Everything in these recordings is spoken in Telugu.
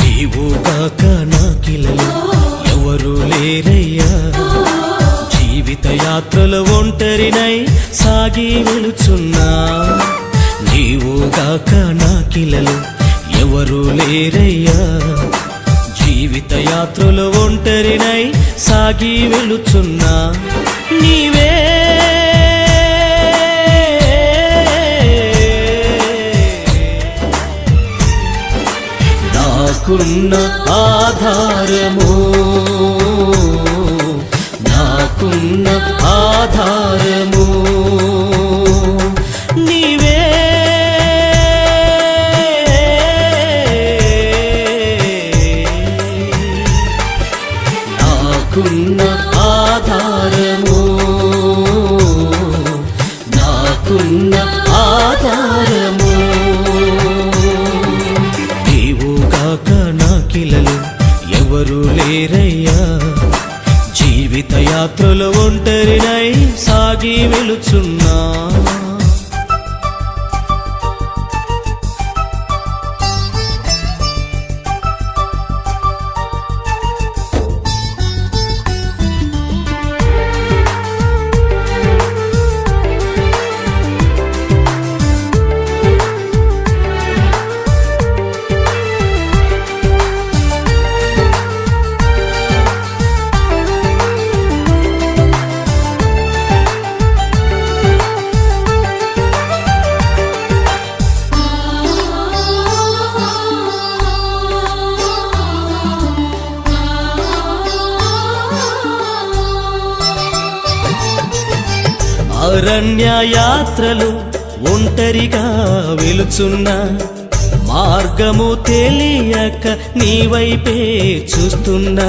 నీవుగాక నాకిలలో ఎవరు లేరయ్యా. జీవిత యాత్రలో ఒంటరినై సాగి వెళుచున్నా నీవుగాక నాకిలలో ఎవరు లేరయ్యా. జీవిత యాత్రలో ఒంటరినై సాగి వెళుచున్నా నీవే నాకున్న ఆధారము. నాకున్న ఆధారము. అరణ్య యాత్రలు ఒంటరిగా వెలుచున్నా మార్గము తెలియక నీ వైపే చూస్తున్నా.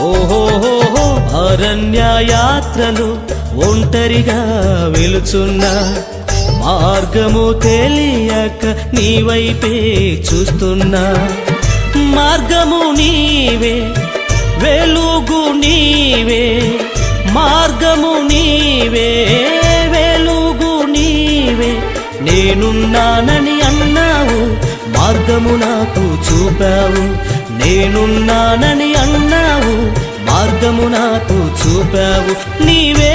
ఓహోహో అరణ్య యాత్రలు ఒంటరిగా వెలుచున్నా మార్గము తెలియక నీ వైపే చూస్తున్నా. మార్గము నీవే వెలుగు నీవే మార్గము నీవే వెలుగు నీవే. నేనున్నానని అన్నావు మార్గము నాకు చూపావు. నేనున్నానని అన్నావు మార్గము నాకు చూపావు. నీవే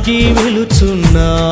సాగి వెలుచున్నా.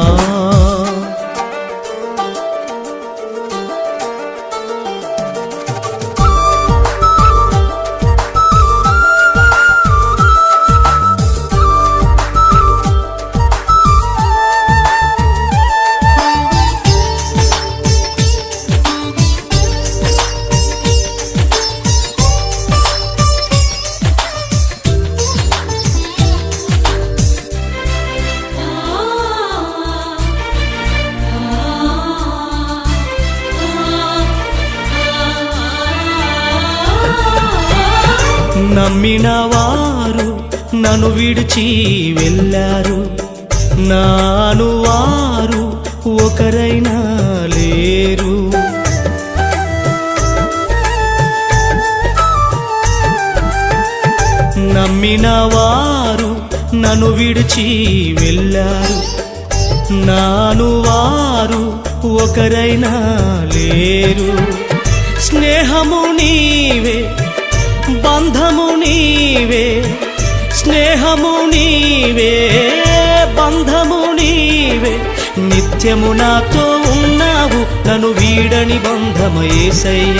నమ్మిన వారు నన్ను విడిచి వెళ్ళారు. నాను వారు ఒకరైనా లేరు. నమ్మిన వారు నన్ను విడిచి వెళ్ళారు. నాను వారు ఒకరైనా లేరు. స్నేహము నీవే నీవే స్నేహము నీవే బంధము నీవే నిత్యము నాతో ఉన్నావు నన్ను వీడని బంధమయేసయ్య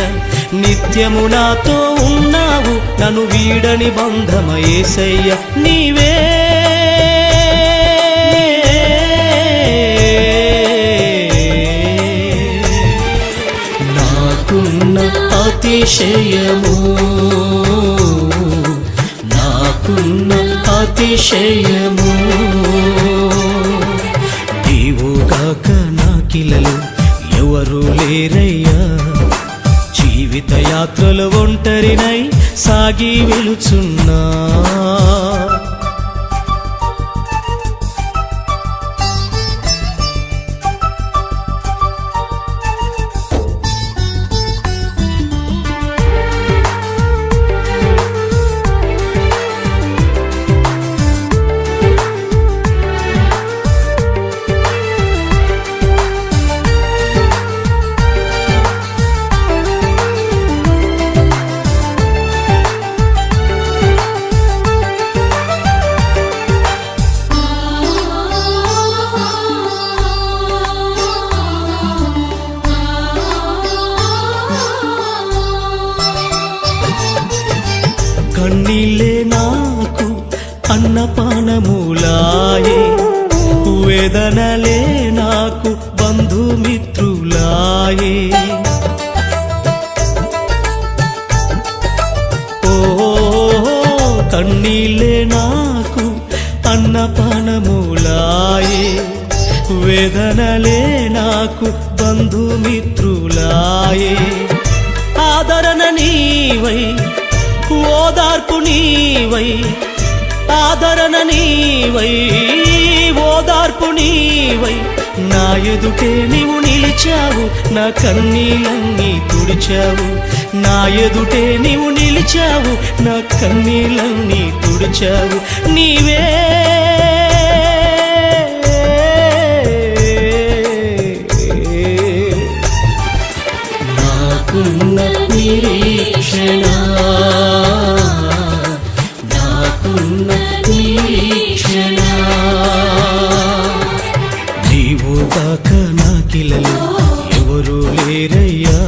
నిత్యము నాతో ఉన్నావు నన్ను వీడని బంధమయేసయ్య నీవే. నాకున్న అతిశయము నాకున్న అతిశయము. నీవుగాక నాకిలలు ఎవరు లేరయ్యా. జీవిత జీవిత యాత్రలు ఒంటరినై సాగి వెలుచున్నా బంధుమిత్రులాయే ఓ కన్నీళ్ళే నాకు అన్నపానములాయే. వేదనలే నాకు బంధుమిత్రులాయే. ఆదరణ నీవై ఓదార్పు నీవై. ఆదరణ నీవై ఓదార్పు నీవై. నా ఎదుటే నీవు నిలిచావు నా కన్నీలన్నీ తుడిచావు. నా ఎదుటే నీవు నిలిచావు నా కన్నీలన్నీ తుడిచావు. నీవే నాకున్న నిరీక్షణ. నాకున్న నిరీక్షణ. కాక నాకిలలో ఎవరు లేరయ్యా.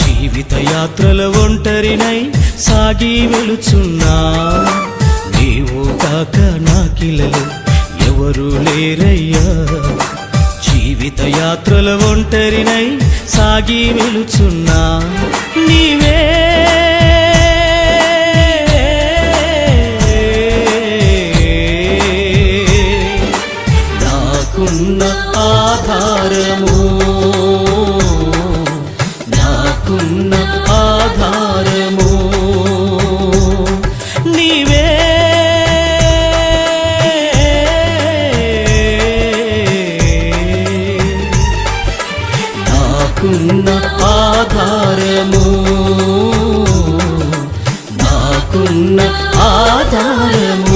జీవిత యాత్రల ఒంటరినై సాగి వెలుచున్నా నీవు కాక నాకిలలో ఎవరు లేరయ్యా. జీవిత యాత్రల ఒంటరినై సాగి వెలుచున్నా నీవే నాకున్న ఆధారము. నాకున్న ఆధారము.